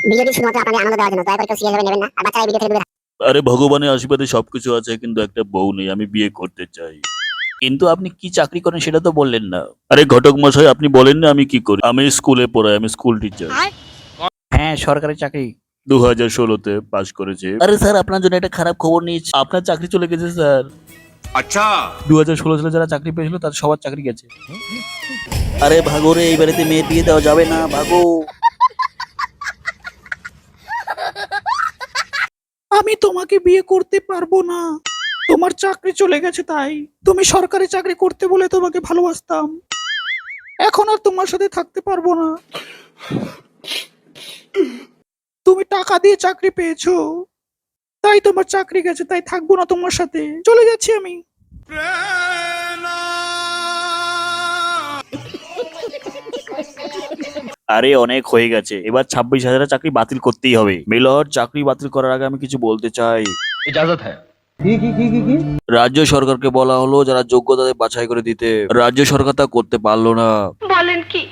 ভিডিওটি শুধুমাত্র আপনাদের আনন্দ দেওয়ার জন্য। দয়া করে কেউ সিরিয়াস নেবেন না আর বাচ্চারা ভিডিও থেকে দূরে আরে ভগবানের আশীর্বাদে সবকিছু আছে কিন্তু একটা বউ নেই আমি বিয়ে করতে চাই। কিন্তু আপনি কি চাকরি করেন সেটা তো বললেন না। আরে ঘটক মশাই আপনি বলেন না আমি কি করি। আমি স্কুলে পড়াই আমি স্কুল টিচার হ্যাঁ সরকারি চাকরি। দু হাজার ষোলোতে পাশ করেছে। আরে স্যার আপনার জন্য একটা খারাপ খবর নিয়েছি। আপনার চাকরি চলে গেছে স্যার। আচ্ছা। দু হাজার ষোলো সালে যারা চাকরি পেয়েছিল তার সবার চাকরি গেছে। আরে ভাগো রে এই বাড়িতে মেয়ে দিয়ে দেওয়া যাবে না ভাগো। আমি তোমাকে বিয়ে করতে পারব না। তোমার চাকরি চলে গেছে তাই। তুমি সরকারি চাকরি করতে বলে তোমাকে ভালোবাসতাম। এখন আর তোমার সাথে থাকতে পারব না। তুমি টাকা দিয়ে চাকরি পেয়েছ। তাই তোমার চাকরি গেছে, তাই থাকব না তোমার সাথে। চলে যাচ্ছি আমি। আরে অনেক হয়ে গেছে। এবার ছাব্বিশ হাজারের চাকরি বাতিল করতেই হবে। মেলহর চাকরি বাতিল করার আগে আমি কিছু বলতে চাই। ইজাজত হ্যাঁ রাজ্য সরকারকে বলা হলো যারা যোগ্য তাদের বাছাই করে দিতে। রাজ্য সরকার তা করতে পারল না। বলেন কি?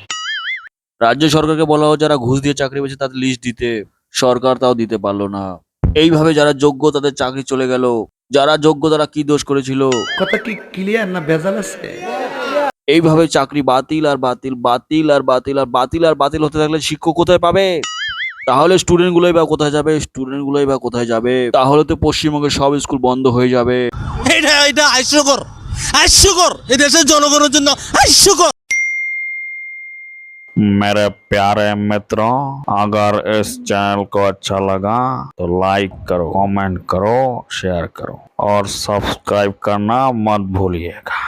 রাজ্য সরকারকে বলা হলো যারা ঘুষ দিয়ে চাকরি পেয়েছে তাদের লিস্ট দিতে। সরকার তাও দিতে পারল না। এইভাবে যারা যোগ্য তাদের চাকরি চলে গেল। যারা যোগ্য তারা কি দোষ করেছিল? কথা কি ক্লিয়ার না বেজাল আছে? এইভাবে চাকরি বাতিল আর বাতিল বাতিল আর বাতিল আর বাতিল আর বাতিল হতে থাকলে শিক্ষক কোথায় পাবে তাহলে স্টুডেন্ট গুলোই বা কোথায় যাবে স্টুডেন্ট গুলোই বা কোথায় যাবে তাহলে তো পশ্চিমবঙ্গের সব স্কুল বন্ধ হয়ে যাবে এটা এটা হাস্যকর হাস্যকর এই দেশের জনগণের জন্য হাস্যকর मेरे प्यारे मित्रों अगर इस चैनल को अच्छा लगा तो लाइक करो कमेंट करो शेयर करो और सब्सक्राइब करना मत भूलिएगा